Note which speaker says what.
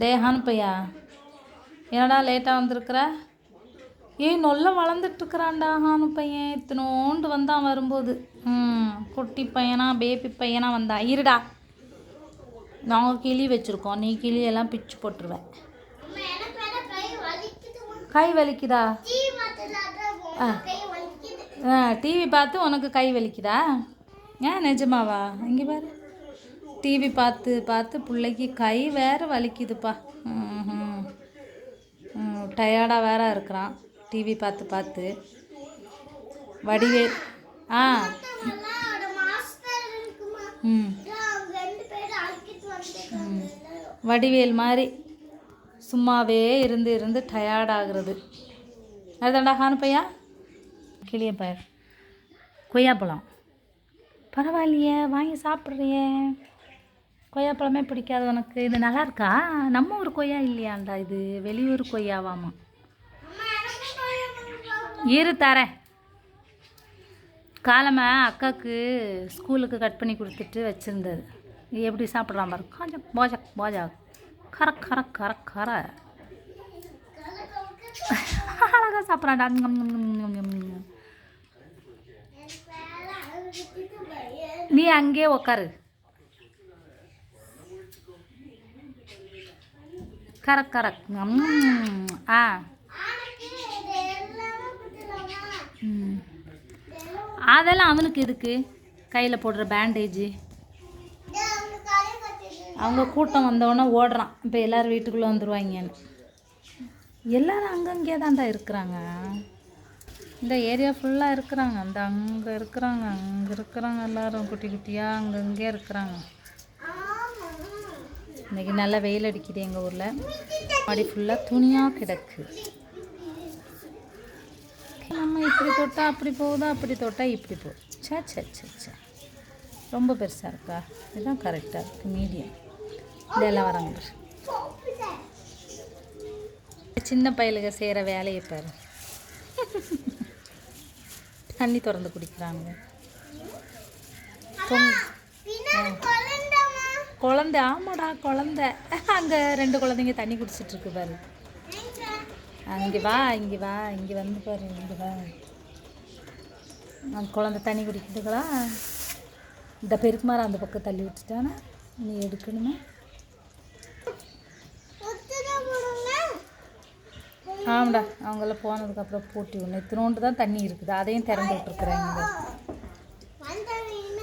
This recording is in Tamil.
Speaker 1: டே ஹானுப்பையா என்னடா லேட்டாக வந்திருக்கிற? ஏய் நல்லா வளர்ந்துட்டுருக்குறான்டா ஹானு பையன் இத்தனோண்டு வந்தான் வரும்போது. ம் குட்டி பையனா பேபி பையனா வந்தான் இருடா. நாங்கள் கிளி வச்சுருக்கோம். நீ கிளியெல்லாம் பிச்சு போட்டுருவேன்
Speaker 2: கை
Speaker 1: வலிக்குதா? ஆ. ஆ டிவி பார்த்து உனக்கு கை வலிக்குதா? ஏன் நிஜமாவா? இங்கே பாரு. டிவி பார்த்து பார்த்து பிள்ளைக்கு கை வேறு வலிக்குதுப்பா. ம் டயர்டாக வேற இருக்கிறான். டிவி பார்த்து பார்த்து. வடிவே ஆ. ம். வடிவேல் மாதிரி சும்மாவே இருந்து இருந்து டயர்டாகிறது அதுதான்டா ஹானு பையா? கிளிய பயிர் கொய்யாப்பழம் பரவாயில்லையே வாங்கி சாப்பிட்றியே. கொய்யாப்பழமே பிடிக்காது உனக்கு. இது நல்லா இருக்கா? நம்ம ஊர் கொய்யா இல்லையாண்டா இது? வெளியூர் கொய்யாவாமா? இரு தரேன். காலமாக அக்காவுக்கு ஸ்கூலுக்கு கட் பண்ணி கொடுத்துட்டு வச்சுருந்தது. எப்படி சாப்பிட்றான் பாரு. கொஞ்சம் போஜா போஜா கர கர கர கர. அழகாக சாப்பிட்றான்டா நீ அங்கேயே உக்காரு. கரக் கரக். ம். ஆ. ம். அதெல்லாம் அவனுக்கு எதுக்கு? கையில் போடுற பேண்டேஜு
Speaker 2: அவங்க
Speaker 1: கூட்டம் வந்தவொடனே ஓடுறான். இப்போ எல்லோரும் வீட்டுக்குள்ளே வந்துடுவாங்கன்னு எல்லாரும் அங்கங்கே தான்டா இருக்கிறாங்க. இந்த ஏரியா ஃபுல்லாக இருக்கிறாங்க. அந்த அங்கே இருக்கிறாங்க அங்கே இருக்கிறாங்க எல்லோரும். குட்டி குட்டியாக அங்கங்கே இருக்கிறாங்க. இன்னைக்கு நல்லா வெயில் அடிக்குது எங்கள் ஊரில். மாடி ஃபுல்லாக துணியாக கிடக்கு. நம்ம இப்படி தொட்டால் அப்படி போகுதா? அப்படி தொட்டால் இப்படி போகுது சே சே சே சே ரொம்ப பெருசாக இருக்கா? இதுதான் கரெக்டாக இருக்குது மீடியம். இதெல்லாம் வராங்க சின்ன பயலுக செய்கிற வேலையை பாரு. தண்ணி திறந்து குடிக்கிறாங்க பொங் குழந்தை. ஆமாடா குழந்தை. அங்கே ரெண்டு குழந்தைங்க தண்ணி குடிச்சிட்டு இருக்கு பாரு.
Speaker 2: இங்கே
Speaker 1: அங்கே வா இங்கே வா இங்கே வந்து பாரு இங்கே வா. அந்த குழந்தை தண்ணி குடிக்கிட்டுக்கலாம் இந்த பெருக்குமார அந்த பக்கம் தள்ளி விட்டுட்டானா? நீ எடுக்கணுமே? ஆமாடா அவங்கெல்லாம் போனதுக்கப்புறம் பூட்டி ஒன்று இத்தினோண்டு தான் தண்ணி இருக்குது. அதையும் திறந்து விட்டுருக்குறாங்க